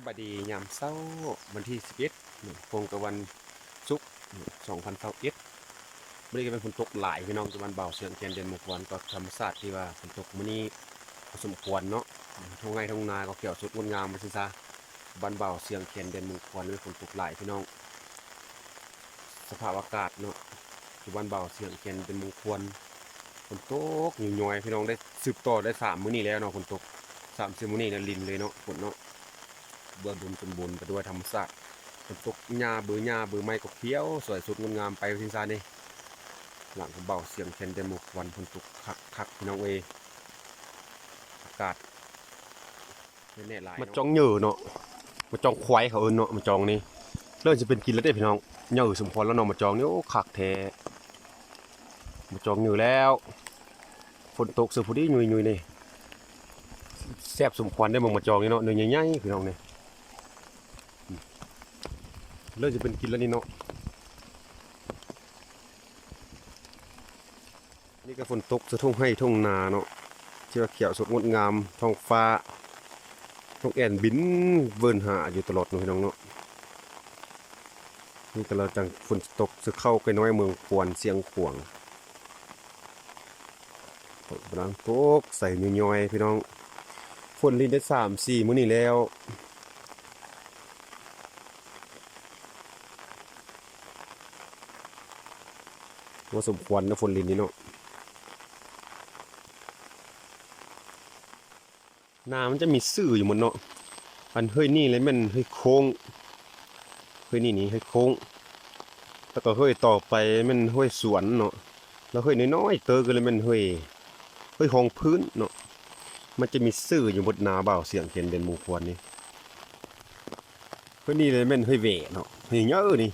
สบายดียามเช้าวันที่11พงกับวันศุกร์2021มื้อนี้ก็เป็นฝนตกหลายพี่น้องจังหวัดเบาเสียงแคนเดนมกวันก็ธรรมชาติที่ว่าฝนตกมื้อนี้พอสมควรเนาะทงไร่ทุ่งนาก็เกี่ยวสุดงดงามมาซิซะบ้านเบาเสียงแคนเดนมกวันเป็นฝนตกหลายพี่น้อง สภาพอากาศเนาะที่บ้านเบาเสียงแคนเป็นมงคลฝนตกอยู่ย่อยๆพี่น้องได้สืบต่อได้สามมื้อนี้แล้วเนาะฝนตกสามสี่มื้อนี้เนี่ยลินเลยเนาะฝนเนาะ เบื้องบนสมบูรณ์ไปด้วยธรรมชาติฝนตกหญ้าเบือหญ้าเบือไม้ก็เขียว สวยสดงดงามไปทิ้งซานี่หลังของเบาเสียงเคนเดนหมกวันฝนตกคักคักพี่น้องเออากาศแน่หลายมาจองเหยื่อเนาะมาจองควายเขาเอินเนาะมาจองนี่เริ่มจะเป็นกินแล้วเด้พี่น้องเหยื่อสมพรแล้วเนาะมาจองนี่โอ้คักแท้มาจองเหยื่อแล้วฝนตกเสือพอดียุยยุยนี่แซ่บสมควรได้มองมาจองนี่เนาะเนื้อใหญ่ๆพี่น้องเนี่ย เริ่มจะเป็นกินแล้วนี่เนาะนี่ก็ฝนตกสะทุ่งให้ทุ่งนาเนาะที่ว่าเขียวสดงดงามท้องฟ้าท้องแอนบินเวินหาอยู่ตลอดเนาะพี่น้องเนาะนี่ก็เราจังฝนตกจะเข้าไปน้อยเมืองควนเสียงขวงฝนกำลังตกใส่ย่อยๆพี่น้องฝนลินได้สามสี่มื้อนี้แล้ว ว่าสมควรนะฝนลินนี่เนาะนามันจะมีสื่ออยู่หมดเนาะอันเฮ้ยนี่เลยมันเฮ้ยโค้งเฮ้ยนี่นี่เฮ้ยโค้งแล้วก็เฮ้ยต่อไปมันเฮ้ยสวนเนาะแล้วเฮ้ยน้อยๆเตอก็เลยมันเฮ้ยเฮ้ยห้องพื้นเนาะมันจะมีซื่ออยู่บนนาเบาเสียงเขียนเด่นมงคลนี่เฮ้ยนี่เลยแม่นเฮ้ยเวเนาะเฮ้ยเยอะนี่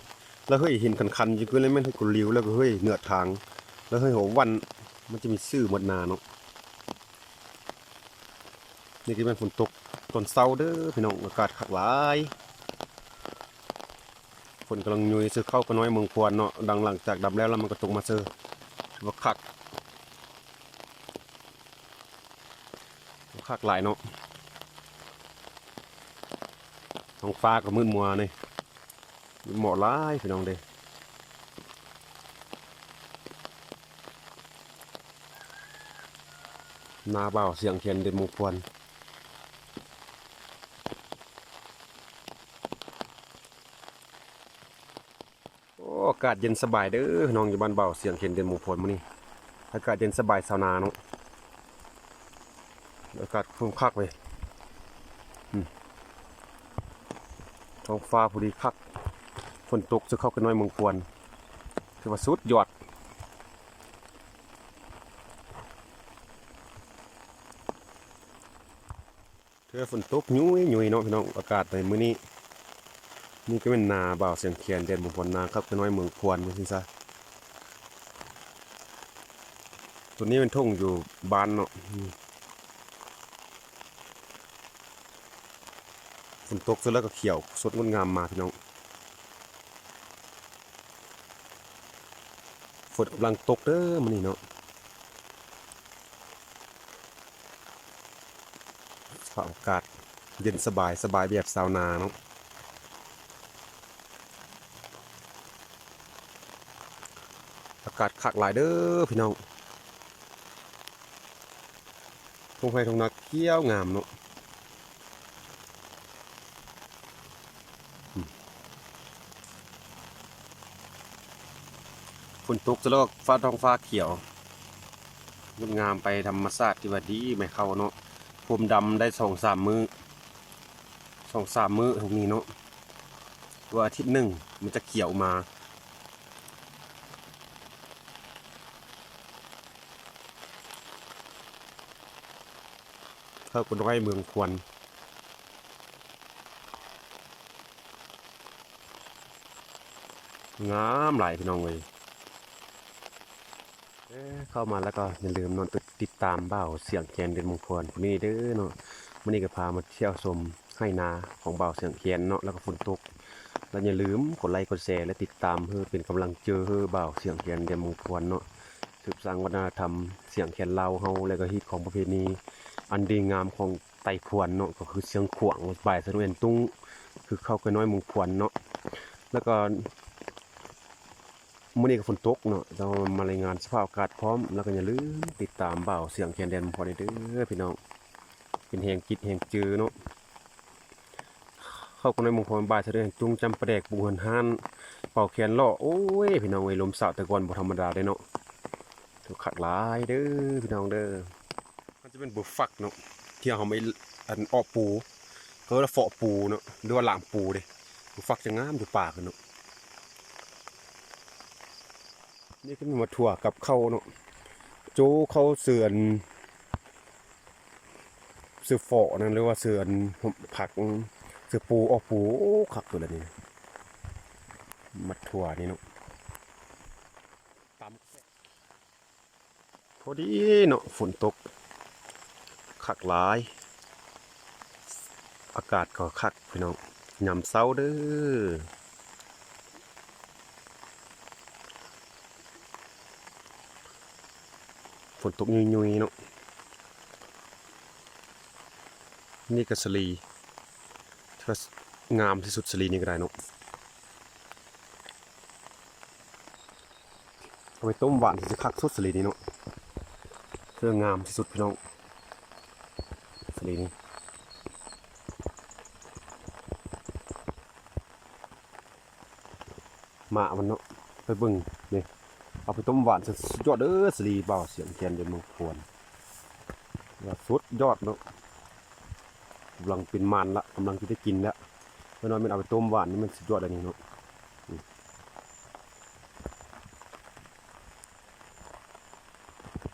แล้วเฮ้ยเห็นคันคันๆอยู่ก็เลยแม่นเฮ้กุลิวแล้วก็เฮ้ยเหนือทาง แล้วเฮ้ยโหวันมันจะมีซื่อบนนาเนาะนี่ก็เป็นฝนตกตอนเช้าเด้อพี่น้องอากาศคักหลายฝนกำลังยุยซื้อเข้าก็น้อยเมืองควรเนาะดังหลังจากดับแล้วแล้วมันก็ตกมาเซอถือว่าคักคักหลายเนาะท้องฟ้าก็มืดมัวนี่ มีหมอกหลายพี่น้องเด้นาเบาเสียงเขียนเด่นมงคลโอ้อากาศเย็นสบายเด้อน้องอยู่บ้านเบาเสียงเขียนเด่นมงคลมื้อนี้อากาศเย็นสบายชาวนาเนาะอากาศครึ้มคักเลยท้องฟ้าพอดีคัก นตกจะเข้ากันน้อยเมืองควรถือว่าสุดยอดเถือฝนตกยุ้ยยุ้ยเนาะพี่น้องอากาศในมื้อนี้นี่ก็เป็นนาบ่าวเสียงเขียนเด่นบุพลนาครับกันน้อยเมืองควรมันสิซะตัวนี้เป็นทุ่งอยู่บ้านเนาะอืมฝนตกเสร็จแล้วก็เขียวสดงดงามมาพี่น้อง ฝนกำลังตกเด้อมันนี่เนาะสภาพอากาศเย็นสบายสบายแบบซาวนาเนาะอากาศคักหลายเด้อพี่น้องทุ่งไร่ทุ่งนาเขียวงามเนาะ ฝนตกจะแล้วก็ฟ้าท้องฟ้าเขียวงดงามไปธรรมชาติที่ว่าดีไม่เข้าเนาะผมดำได้สองสามมือสองสามมือตรงนี้เนาะว่าอาทิตย์หนึ่งมันจะเขียวมาเท่ากับไร่เมืองควรงามหลายพี่น้องเลย เข้ามาแล้วก็อย่าลืมนอนติดติดตามเบ้าเสียงแคนเด่นมงคลวกนี้เด้อเนาะวันนี้ก็พามาเที่ยวชมให้นาของเบ้าเสียงแคนเนาะแล้วก็ฝนตกแล้วอย่าลืมกดไลค์กดแชร์และติดตามเพื่อเป็นกำลังเจอเพื่อเบ้าเสียงแคนเด่นมงคลเนาะสืบสร้างวัฒนธรรมเสียงแคนลาวเฮาแล้วก็ฮิตของประเพณีอันดีงามของไต่พวนเนาะก็คือเสียงขวางบ่ายสะดวนตุ้งคือเข้ากันน้อยมงพวนเนาะแล้วก็ มื้อนี้ก็ฝนตกเนาะเรามารายงานสภาพอากาศพร้อม แล้วก็อย่าลืมติดตามเบ่าเสียงแคนแดนพอได้เด้อพี่น้อง เป็นแหงจิตแหงจือเนาะ เข้ากันน้อยมุงพวนบ่ายสดวนตุ้งจำประแดกบุหันหานเป่าแคนล้อโอ้ยพี่น้องเอ้ลมสาวต่ก่อนบ่ธรรมดาเด้เนาะถูกขักหลายเด้อพี่น้องเด้อ มันจะเป็นบุฟักเนาะที่เขาไม่อันออกปูเขาเรียกว่าเฟาะปูเนาะหรือว่าหลางปูเด้ดูฟักจะงามอยู่ปากเนาะ นี่ก็มีมาถั่วกับเข้าวเนาะโจเข้าเสือนเสือเฟนั่นเรียกว่าเสือนผักเสือปูออกปูโอ้ขักตัวละนี่มัดถั่วนี่เนาะตำพอดีเนาะฝนตกคักหลาย อากาศก็คักพี่น้องยามเช้าเด้อ ฝนตกยุยๆเนาะนี่ก็สลีที่ว่างามที่สุดสลีนี่ก็ได้เนาะเอาไปต้มหวานที่จะคักสุดสลีนี่เนาะเพื่องามที่สุดพี่น้องสลีนี่หมามันเนาะไปบิ่งนี่ เอาไปต้มหวานสุดยอดเด้อสลีเบาเสียงแคนเดินมังควรว่าสุดยอดเนาะกำลังเป็นมันละกำลังจะได้กินแล้วเมื่อน้อยมันเอาไปต้มหวานนี่มันสุดยอดอันนี้เนาะ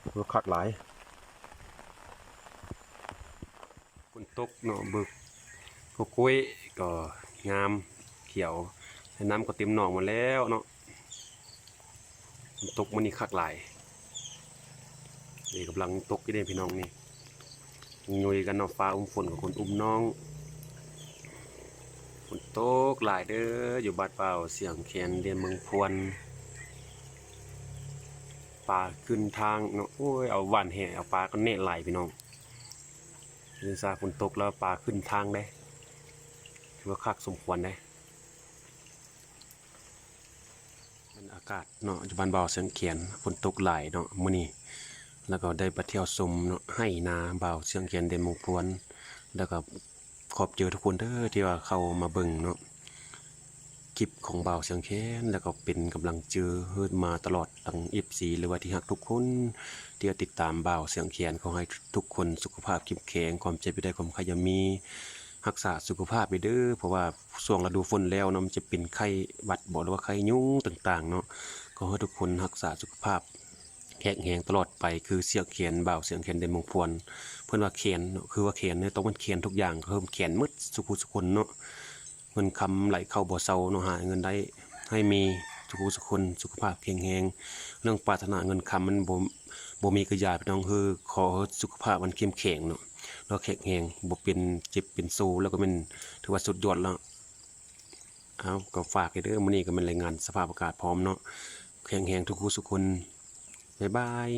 มรสคักหลายฝนตกเนาะบึกพวกกล้วยก็งามเขียวแต่น้ำก็เต็มหนองหมาแล้วเนาะ ตกมันนี่คักหลายนี่กำลังตกอยู่เด้พี่น้องนี่ยุยกันเนาะฟ้าอุ้มฝนกับคนอุ้มน้องฝนตกหลายเด้ออยู่บาดเปล่าเสียงแคนเรียนเมืองพวนปลาขึ้นทางเนาะโอ้ยเอาหวานแห่เอาปลาก็เน่ไหลพี่น้องเรื่องซาฝนตกแล้วปลาขึ้นทางได้ถือว่าคักสมควรได้มันอากาศเนาะจุบันเบาเสียงเขียนฝนตกหลายเนาะมื้อนี้แล้วก็ได้ไปเที่ยวชมเนาะให้นาเบาเสียงเขียนเดนมงคลแล้วก็ขอบเจอทุกคนเด้อที่ว่าเข้ามาเบิ่งเนาะคลิปของเบาเสียงแค้นแล้วก็เป็นกำลังเจอเฮิดมาตลอดตั้ง FC หรือว่าที่ฮักทุกคนที่ติดตามเบาเสียงเขียนขอให้ทุกคนสุขภาพเข้มแข็งความเจ็บไปได้ความขยามี รักษาสุขภาพไปเด้อเพราะว่าช่วงฤดูฝนแล้วเนาะมันจะเป็นไข้หวัดบ่หรือว่าไข้ยุงต่างๆเนาะขอให้ทุกคนรักษาสุขภาพแข็งแรงตลอดไปคือเสียงเขียนเบาเสียงเขียนเดนมงพวนเพื่อนว่าเขียนคือว่าเขียนเนี่ยต้องมันเขียนทุกอย่างเพิ่มเขียนมืดสุขุสุคนเนาะเงินคำไหลเข้าบ่อเซาเนาะหาเงินได้ให้มีสุขุสุคนสุขภาพแข็งแรงเรื่องปรารถนาเงินคำมันบ่บ่มีกระยาพี่น้องคือขอสุขภาพมันเข้มแข็งเนาะ เราแข็งแรงบ่เป็นเจ็บเป็นโซแล้วก็เป็นถือว่าสุดยอดแล้วเอาก็ฝากให้เด้อมื้อนี้ก็เป็นรายงานสภาพอากาศพร้อมเนาะแข็งแรงทุกคู่สุกคนบ๊ายบาย